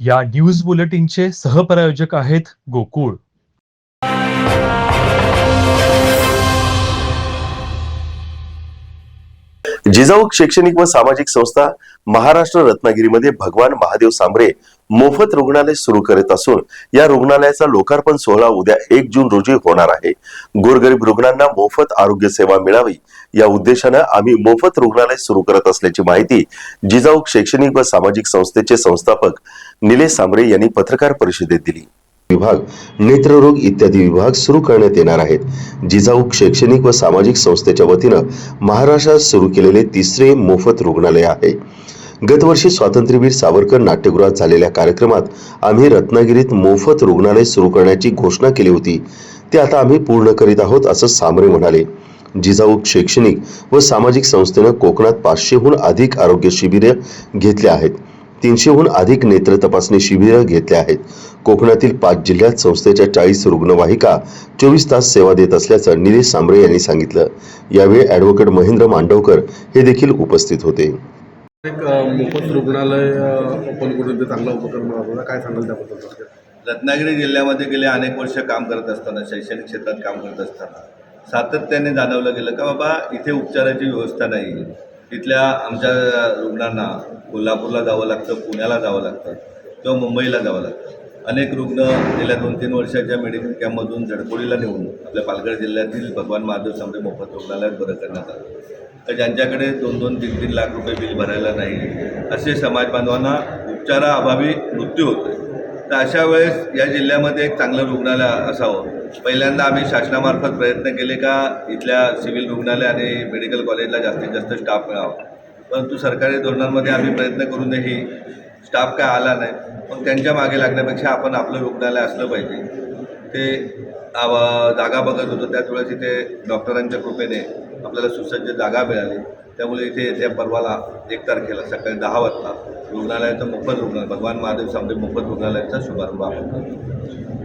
या न्यूज बुलेटिनचे सहप्रायोजक आहेत गोकुळ. जिजाऊ शैक्षणिक व सामाजिक संस्था महाराष्ट्र रत्नागिरीमध्ये भगवान महादेव सांबरे मोफत रुग्णालय सुरू करत असून या रुग्णालयाचा लोकार्पण सोहळा उद्या एक जून रोजी होणार आहे. गोरगरीब रुग्णांना मोफत आरोग्य सेवा मिळावी या उद्देशानं आम्ही मोफत रुग्णालय सुरू करत असल्याची माहिती जिजाऊ शैक्षणिक व सामाजिक संस्थेचे संस्थापक निलेश सांबरे यांनी पत्रकार परिषदेत दिली. विभाग नेत्ररोग इत्यादी विभाग सुरू करण्यात येणार आहेत. जिजाऊ शैक्षणिक व सामाजिक संस्थेच्या वतीनं महाराष्ट्रात सुरू केलेले तिसरे मोफत रुग्णालय आहे. गतवर्षी स्वातंत्र्यवीर सावरकर नाट्यगृहात झालेल्या कार्यक्रमात आम्ही रत्नागिरीत मोफत रुग्णालय सुरू करण्याची घोषणा केली होती. ते आता आम्ही पूर्ण करीत आहोत असं सामरे म्हणाले. जिजाऊ शैक्षणिक व सामाजिक संस्थेनं कोकणात पाचशेहून अधिक आरोग्य शिबिरे घेतले आहेत. तीनशेहून अधिक नेत्र तपासणी शिबिरं घेतले आहेत. कोकणातील पाच जिल्ह्यात संस्थेच्या चाळीस रुग्णवाहिका चोवीस तास सेवा देत असल्याचं निलेश सांबरे यांनी सांगितलं. यावेळी ॲडव्होकेट महेंद्र मांडवकर हे देखील उपस्थित होते. एक मोफत रुग्णालय ओपन करून चांगला उपक्रम काय सांगाल त्याबद्दल? रत्नागिरी जिल्ह्यामध्ये गेले अनेक वर्ष काम करत असताना शैक्षणिक क्षेत्रात काम करत असताना सातत्याने जाणवलं गेलं का बाबा इथे उपचाराची व्यवस्था नाही आहे इथल्या आमच्या रुग्णांना कोल्हापूरला जावं लागतं पुण्याला जावं लागतं किंवा मुंबईला जावं लागतं. अनेक रुग्ण गेल्या दोन तीन वर्षाच्या मेडिकल कॅम्पमधून झडकोलीला नेऊन आपल्या पालघर जिल्ह्यातील भगवान महादेव सांबरे मोफत रुग्णालयात बरं करण्यात आलं. तर ज्यांच्याकडे दोन दोन तीन तीन लाख रुपये बिल भरायला नाही असे समाज बांधवांना उपचाराअभावी मृत्यू होतो तर अशा वेळेस या जिल्ह्यामध्ये एक चांगलं रुग्णालय असावं. पहिल्यांदा आम्ही शासनामार्फत प्रयत्न केले का इथल्या सिव्हिल रुग्णालय आणि मेडिकल कॉलेजला जास्तीत जास्त स्टाफ मिळावा. परंतु सरकारी धोरणांमध्ये आम्ही प्रयत्न करूनही स्टाफ काय आला नाही पण त्यांच्या मागे लागण्यापेक्षा आपण आपलं रुग्णालय असलं पाहिजे. ते जागा बघत होतो त्याच वेळेस इथे डॉक्टरांच्या कृपेने आपल्याला सुसज्ज जागा मिळाली. त्यामुळे इथे येत्या परवाला एक तारखेला सकाळी दहा वाजता रुग्णालयाचं मोफत रुग्णालय भगवान महादेव सांबरे मोफत रुग्णालयाचा शुभारंभ आपण करतो.